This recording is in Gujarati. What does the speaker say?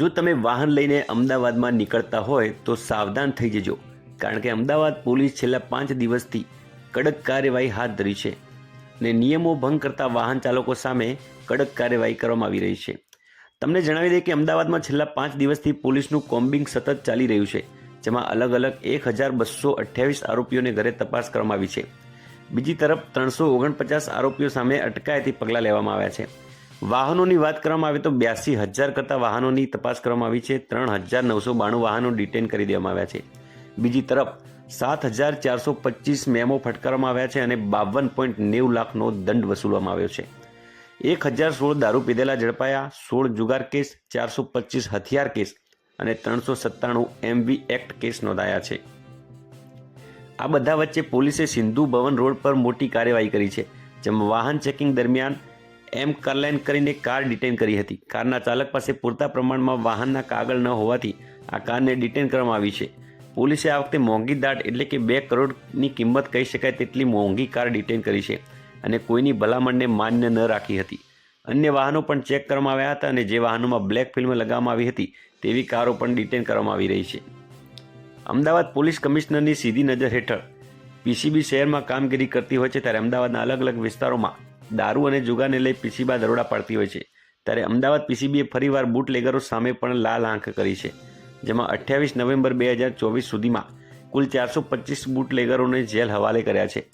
જો તમે વાહન લઈને અમદાવાદમાં નીકળતા હોય, તો સાવધાન થઈ જજો. કારણ કે અમદાવાદ પોલીસ છેલ્લા પાંચ દિવસથી કડક કાર્યવાહી હાથ ધરી છે ને નિયમો ભંગ કરતા વાહન ચાલકો સામે કડક કાર્યવાહી કરવામાં આવી રહી છે. તમને જણાવી દઈએ કે અમદાવાદમાં છેલ્લા પાંચ દિવસથી પોલીસનું કોમ્બિંગ સતત ચાલી રહ્યું છે, જેમાં અલગ અલગ એક હજાર બસો અઠ્યાવીસ આરોપીઓને ઘરે તપાસ કરવામાં આવી છે. બીજી તરફ ત્રણસો ઓગણપચાસ આરોપીઓ સામે અટકાયતી પગલાં લેવામાં આવ્યા છે. વાહનોની વાત કરવામાં આવે તો બ્યાસી હજાર કરતાં વાહનોની તપાસ કરવામાં આવી છે. ત્રણ હજાર નવસો બાણું વાહનો ડિટેન કરી દેવામાં આવ્યા છે. બીજી તરફ, સાત હજાર ચારસો પચીસ મેમો ફટકારવામાં આવ્યા છે અને બાવન પોઈન્ટ નેવું લાખનો દંડ વસૂલવામાં આવ્યો છે. એક હજાર સોળ દારૂ પીધેલા ઝડપાયા, સોળ જુગાર કેસ, ચારસો પચીસ હથિયાર કેસ અને ત્રણસો સત્તાણું એમવી એક્ટ કેસ નોંધાયા છે. આ બધા વચ્ચે પોલીસે સિંધુ ભવન રોડ પર મોટી કાર્યવાહી કરી છે, જેમાં વાહન ચેકિંગ દરમિયાન એમ કરલાઇન કરીને કાર ડિટેન કરી હતી. કારના ચાલક પાસે પૂરતા પ્રમાણમાં વાહનના કાગળ ન હોવાથી આ કારને ડિટેન કરવામાં આવી છે. પોલીસે આ વખતે મોંઘી દાટ એટલે કે બે કરોડની કિંમત કહી શકાય તેટલી મોંઘી કાર ડિટેન કરી છે અને કોઈની ભલામણને માન્ય ન રાખી હતી. અન્ય વાહનો પણ ચેક કરવામાં આવ્યા હતા અને જે વાહનોમાં બ્લેક ફિલ્મ લગાવવામાં આવી હતી તેવી કારો પણ ડિટેન કરવામાં આવી રહી છે. અમદાવાદ પોલીસ કમિશનરની સીધી નજર હેઠળ. પીસીબી શહેરમાં કામગીરી કરતી હોય છે ત્યારે અમદાવાદના અલગ અલગ વિસ્તારોમાં દારૂ અને જુગાને લઈ પીસીબા દરોડા પાડતી હોય છે. ત્યારે અમદાવાદ પીસીબીએ ફરીવાર બુટલેગરો સામે પણ લાલ આંખ કરી છે. જેમાં અઠ્યાવીસ નવેમ્બર બે હજાર ચોવીસ સુધીમાં કુલ ચારસો પચીસ બુટલેગરોને જેલ હવાલે કર્યા છે.